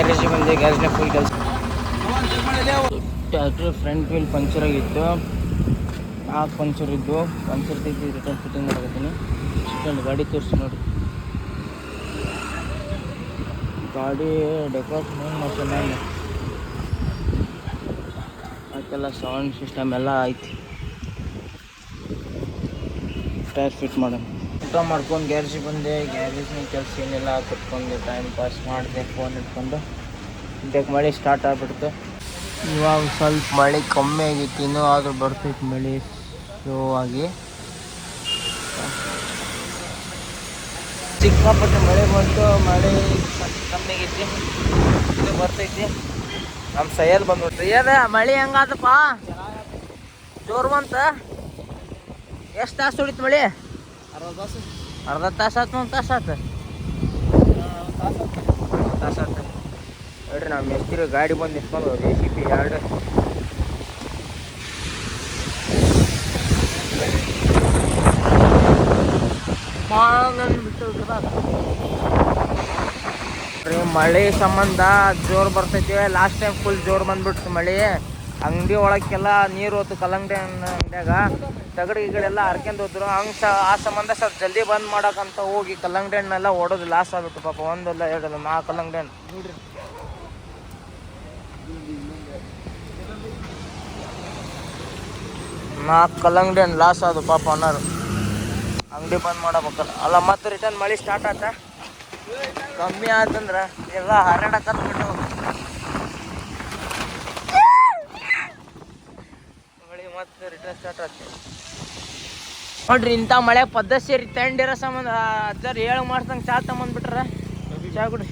Garage ಬಂದೆ, ಗ್ಯಾರೇಜ್ನ full ಕೆಲಸ. ಟ್ಯಾಕ್ಟ್ರ್ ಫ್ರಂಟ್ ವೀಲ್ ಪಂಚರ್ ಆಗಿತ್ತು. ನಾಲ್ಕು ಪಂಚರ್ ಇದ್ದು ಪಂಚರ್ ತೆಗೆದು ರಿಟರ್ನ್ ಫಿಟ್ಟಿಂಗ್ ಮಾಡ್ಕೊತೀನಿ. ಇಷ್ಟೊಂದು ಗಾಡಿ ತೋರಿಸಿ ನೋಡಿ. ಗಾಡಿ ಡೆಕೋರೇಷನ್ ಮತ್ತು ನಾನು. ಅದಕ್ಕೆಲ್ಲ ಸೌಂಡ್ ಸಿಸ್ಟಮ್ ಎಲ್ಲ ಐತಿ. ಟೈರ್ ಫಿಟ್ ಮಾಡೋಣ. ಊಟ ಮಾಡ್ಕೊಂಡು ಗ್ಯಾರೇಜಿಗೆ ಬಂದೆ. ಗ್ಯಾರೇಜ್ನ ಕೆಲಸ ಏನಿಲ್ಲ, ಕುತ್ಕೊಂಡು ಟೈಮ್ ಪಾಸ್ ಮಾಡಿದೆ ಫೋನ್ ಇಟ್ಕೊಂಡು ಇದಕ್ಕೆ ಮಳೆ ಸ್ಟಾರ್ಟ್ ಆಗ್ಬಿಡ್ತು. ಇವಾಗ ಸ್ವಲ್ಪ ಮಳೆ ಕಮ್ಮಿ ಆಗಿತ್ತು, ಇನ್ನೂ ಆದರೂ ಬರ್ತೈತೆ ಮಳೆ ಸ್ಲೋ ಆಗಿ. ಸಿಕ್ಕಾಪಟ್ಟೆ ಮಳೆ ಬಂತು. ಮಳೆ ಕಮ್ಮಿ ಆಗೈತಿ ಇದು ಬರ್ತೈತಿ. ನಮ್ಮ ಸೈಯಲ್ ಬಂದ್ಬಿಟ್ರಿ ಸೈಯದ ಮಳೆ ಹೆಂಗಾದಪ್ಪ ಜೋರು ಬಂತ? ಎಷ್ಟು ತಾಸು ಹೊಡಿತು ಮಳೆ? ಅರ್ಧ ತಾಸು ಆತು ಒಂದು ತಾಸು ಆತು ತಾಸು ಆತು ನೋಡ್ರಿ ನಮ್ಮ ಮೆಸ್ತಿರು ಗಾಡಿ ಬಂದು ನಿಂತ್ಕೊಂಡು ಜೆ ಸಿ ಪಿ ಎರಡು ಬಿಟ್ಟು ಮಳೆ ಸಂಬಂಧ ಜೋರು ಬರ್ತೈತಿ ಲಾಸ್ಟ್ ಟೈಮ್ ಫುಲ್ ಜೋರು ಬಂದ್ಬಿಡ್ತು ಮಳೆ ಅಂಗಡಿ ಒಳಕ್ಕೆಲ್ಲ ನೀರು ಹೋತು ಕಲ್ಲಂಗಡಿ ಅಂಗಡಿಯಾಗ ತಗಡಿ ಗಿಗಡೆಲ್ಲ ಹರ್ಕೊಂಡು ಹೋದ್ರು. ಹಂಗೆ ಸ ಆ ಸಂಬಂಧ ಸರ್ ಜಲ್ದಿ ಬಂದ್ ಮಾಡಕ್ಕಂತ ಹೋಗಿ ಕಲ್ಲಂಗಡಿ ಹಣ್ಣೆಲ್ಲ ಓಡೋದು ಲಾಸ್ ಆಗ್ಬಿಟ್ಟು ಪಾಪ. ಒಂದಲ್ಲ ಎರಡಲ್ಲ ನಾಲ್ಕು ಕಲ್ಲಂಗಡಿ ಹಣ್ಣು. ನಾಲ್ಕು ಕಲ್ಲಂಗಡಿ ಹಣ್ಣು ಲಾಸ್ ಆದ ಪಾಪ ಅನ್ನೋರು ಅಂಗಡಿ ಬಂದ್ ಮಾಡಬೇಕಲ್ಲ. ಅಲ್ಲ, ಮತ್ತೆ ರಿಟರ್ನ್ ಮಳೆ ಸ್ಟಾರ್ಟ್ ಆತ ಕಮ್ಮಿ ಆತಂದ್ರೆ ಎಲ್ಲ ಹರಡಕತ್ ಬಿಟ್ಟು ಮಳೆ ಮತ್ತೆ ನೋಡ್ರಿ, ಇಂಥ ಮಳೆ ಪದ್ಧತಿ ಸೇರಿ ತಂಡಿರೋ ಸಂಬಂಧ ಅಜ್ಜಾರ ಏಳು ಮಾಡ್ಸಂಗೆ ಚಾ ತಗೊಂಡ್ಬಿಟ್ರ ಚಾ ಕುಡ್ರಿ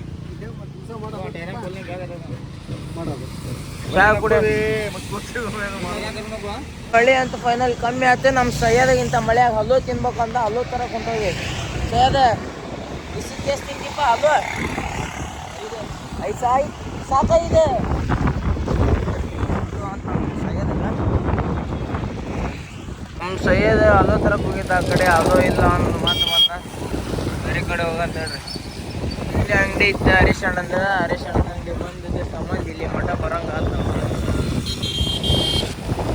ಚಾ ಕುಡಿ. ಮಳೆ ಅಂತ ಫೈನಲ್ ಕಮ್ಮಿ ಆಯ್ತು ನಮ್ಮ ಸಯ್ಯದಾಗಿಂತ ಮಳೆಯಾಗ ಹಲ್ಲು ತಿನ್ಬೇಕು ಅಂತ ಹಲ್ಲು ತರ ಕುಂತೋಗಿ. ಸಯ್ಯದ ಬಿಸಿ ಕೇಸ್ ತಿಂತಿಪ್ಪ ಹಲ್ಲು. ಐದು ಸಾಯಿ ಸಾಕಾಗಿದೆ ನಮ್ಮ ಸೈಯದ ಅದೋ ಥರ ಹೋಗಿದ್ದ ಆ ಕಡೆ ಅದೋ ಇಲ್ಲ ಅನ್ನೋದು ಮಾತು ಬಂದ. ಬೇರೆ ಕಡೆ ಹೋಗಂತ ಹೇಳ್ರಿ ಇಲ್ಲಿ ಅಂಗಡಿ ಇತ್ತು ಹರೀಶ್ ಅಣ್ಣಂದ. ಹರೀಶ್ ಅಂಗಡಿ ಬಂದಿದ್ದೆ ಸಂಬಂಧ ಇಲ್ಲಿ ಮಠ ಬರಂಗ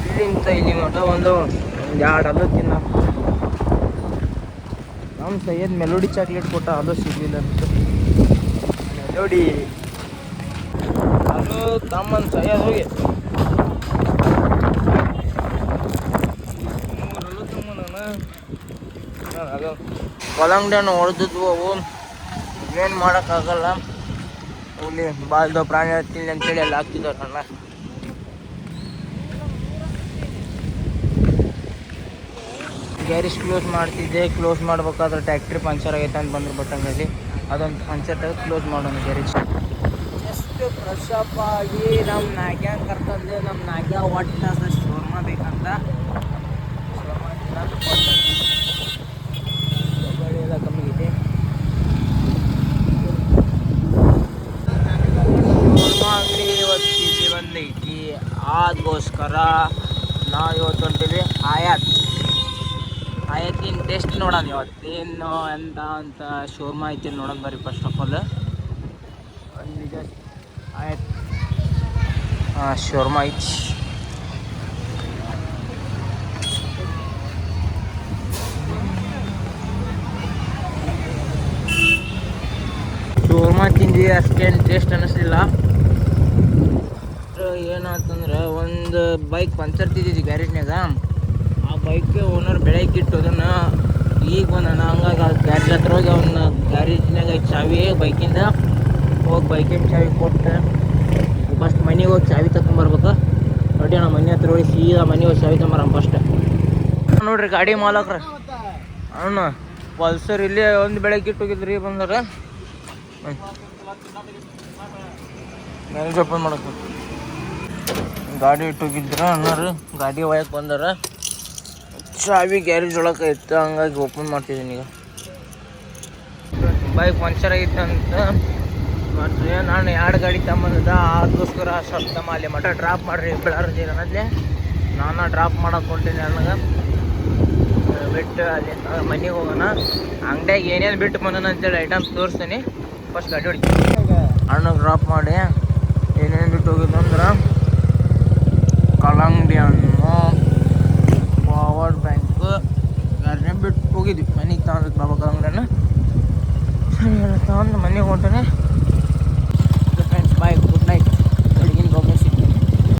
ಇಲ್ಲಿಂತ ಇಲ್ಲಿ ಮಠ ಒಂದು ಒಂದು ಎರಡು ಅದು ತಿನ್ನ ನಮ್ಮ ಸೈಯದ್ ಮೆಲೋಡಿ ಚಾಕ್ಲೇಟ್ ಕೊಟ್ಟ ಅದು ಸಿಗಲಿಲ್ಲ ಅಂತ ಮೆಲೋಡಿ. ಅದು ತಮ್ಮನ್ ಸೈಯದ್ ಹೋಗಿ ಮೂರಲ್ಲೂ ತಮ್ಮನ ಅದು ಕಲ್ಲಂಗಡಿ ಹಣ್ಣು ಹೊಡೆದಿದ್ವು ಅವು. ಏನು ಮಾಡೋಕ್ಕಾಗಲ್ಲ. ಹುಲಿ ಬಾಲ್ದು ಪ್ರಾಣಿ ಹತ್ತಿಲ್ಲ ಅಂತೇಳಿ ಅಲ್ಲಿ ಹಾಕ್ತಿದ್ದಾರೆ ಅಣ್ಣ ಗ್ಯಾರೇಜ್ ಕ್ಲೋಸ್ ಮಾಡ್ತಿದ್ದೆ. ಕ್ಲೋಸ್ ಮಾಡ್ಬೇಕಾದ್ರೆ ಟ್ಯಾಕ್ಟ್ರಿ ಪಂಚರ್ ಆಗೈತೆ ಅಂತ ಬಂದ್ರು ಬಟ್ಟಂಗಲ್ಲಿ ಅದೊಂದು ಪಂಚರ್ ತೆಗೆದು ಕ್ಲೋಸ್ ಮಾಡೋಣ ಗ್ಯಾರೇಜ್. ಎಷ್ಟು ಫ್ರೆಶ್ ಅಪ್ ಆಗಿ ನಮ್ಮ ನಾಗ್ಯಾಗ ಕರ್ತಂದೆ ನಮ್ಮ ನಾಗ್ಯ ಒಟ್ಟು ಶೋರ್ಮಾ ಬೇಕಂತ. ಶೋರ್ಮ ತಿನ್ನೋದು ಬೆಳೆ ಎಲ್ಲ ಕಮ್ಮಿ ಐತಿ ಶೋರ್ಮ ಅಂಗಡಿ ಇವತ್ತು ಇಲ್ಲಿ ಬಂದೈತಿ ಅದಕ್ಕೋಸ್ಕರ ನಾವು ಇವತ್ತು ಹೊಂಟಿವಿ ಆಯಾತ್. ಆಯಾತಿನ ಟೇಸ್ಟ್ ನೋಡೋಣ ಇವತ್ತೇನು ಅಂತ ಅಂತ ಶೋರ್ಮಾ ಐತಿ ನೋಡೋಣ ಬರ್ರಿ ಫಸ್ಟ್ ಆಫ್ ಆಲ್ ಆಯತ್. ಹಾಂ ಶೋರ್ಮಾ ಐತಿ ಶೋರ್ಮಾ ತಿಂದ್ವಿ ಅಷ್ಟೇನು ಟೇಸ್ಟ್ ಅನ್ನಿಸ್ಲಿಲ್ಲ ಏನಾತಂದ್ರೆ ಒಂದು ಬೈಕ್ ಪಂಚರ್ ತಿದ್ದಿದ್ವಿ ಗ್ಯಾರೇಜ್ನಾಗ ಆ ಬೈಕ್ ಓನರ್ ಬೆಳಗ್ಗೆ ಇಟ್ಟು ಅದನ್ನು ಈಗ ಬಂದಾನ ಹಂಗಾಗಿ ಗ್ಯಾರೇಜ್ ಹತ್ರ ಹೋಗಿ ಅವನ್ನ ಗ್ಯಾರೇಜ್ನಾಗ ಚಾವಿ ಬೈಕಿಂದ ಹೋಗಿ ಬೈಕಿನ ಚಾವಿ ಕೊಟ್ಟು ಫಸ್ಟ್ ಮನೆಗೆ ಹೋಗಿ ಚಾವಿ ತಗೊಂಬರ್ಬೇಕು ನೋಡಿ ನಮ್ಮ ಮನೆ ಹತ್ರ ಹೋಗಿ ಸೀದಾ ಮನೆಗೆ ಹೋಗಿ ಚಾವಿ ತಗೊಂಬರ ಫಸ್ಟ್ ನೋಡ್ರಿ ಗಾಡಿ ಮಾಲಕ್ರ. ಅಣ್ಣ ಪಲ್ಸರ್ ಇಲ್ಲೇ ಒಂದು ಬೆಳಗ್ಗೆ ಇಟ್ಟು ಹೋಗಿದ್ರಿ ಬಂದಾರ. ಮ್ಯಾನೇಜ್ ಓಪನ್ ಮಾಡಕ್ಕೆ ಗಾಡಿ ಇಟ್ಟೋಗಿದ್ರ ಅಣ್ಣರು. ಗಾಡಿ ಒಳಗೆ ಬಂದಾರ. ಚಾವಿ, ಗ್ಯಾರೇಜ್ ಒಳಗೆ ಇತ್ತು, ಹಂಗಾಗಿ ಓಪನ್ ಮಾಡ್ತಿದ್ದೀನಿ ಈಗ. ಬೈಕ್ ಪಂಚರ್ ಆಗಿತ್ತು ಅಂತ. ಮತ್ತೆ ನಾನು ಎರಡು ಗಾಡಿ ತಗೊಂಬಂದ ಅದಕ್ಕೋಸ್ಕರ ಸ್ವಲ್ಪ ಅಲ್ಲಿ ಮಠ ಡ್ರಾಪ್ ಮಾಡ್ರಿ ಬೆಳಾರ್ಜಿ ಅನ್ನೋದ್ಲೆ. ನಾನು ಡ್ರಾಪ್ ಮಾಡಕ್ಕೆ ಹೊಂಟೀನಿ ನನಗೆ ಬಿಟ್ಟು ಅಲ್ಲಿ ಮನೆಗೆ ಹೋಗೋಣ. ಅಂಗಡಿಯಾಗ ಏನೇನು ಬಿಟ್ಟು ಬಂದನ ಅಂತೇಳಿ ಐಟಮ್ಸ್ ತೋರಿಸ್ತೀನಿ. ಫಸ್ಟ್ ಗಾಡಿ ಹೊಡಿತೀನಿ. ಅಣ್ಣಗೆ ಡ್ರಾಪ್ ಮಾಡಿ, ಏನೇನು ಬಿಟ್ಟು ಹೋಗಿದ್ದು ಅಂದ್ರೆ ಕಳಂಗಡಿಯನ್ನು ಪವರ್ ಬ್ಯಾಂಕ್ ಯಾರನ್ನೇ ಬಿಟ್ಟು ಹೋಗಿದ್ವಿ ಮನೆಗೆ ತಗೊಂಡು ಬಾಬಾ ಕಳಂಗಡಿಯನ್ನು ತಗೊಂಡು ಮನೆಗೆ ಹೊಂಟಾನೆ ಫ್ರೆಂಡ್ಸ್ ಬಾಯ್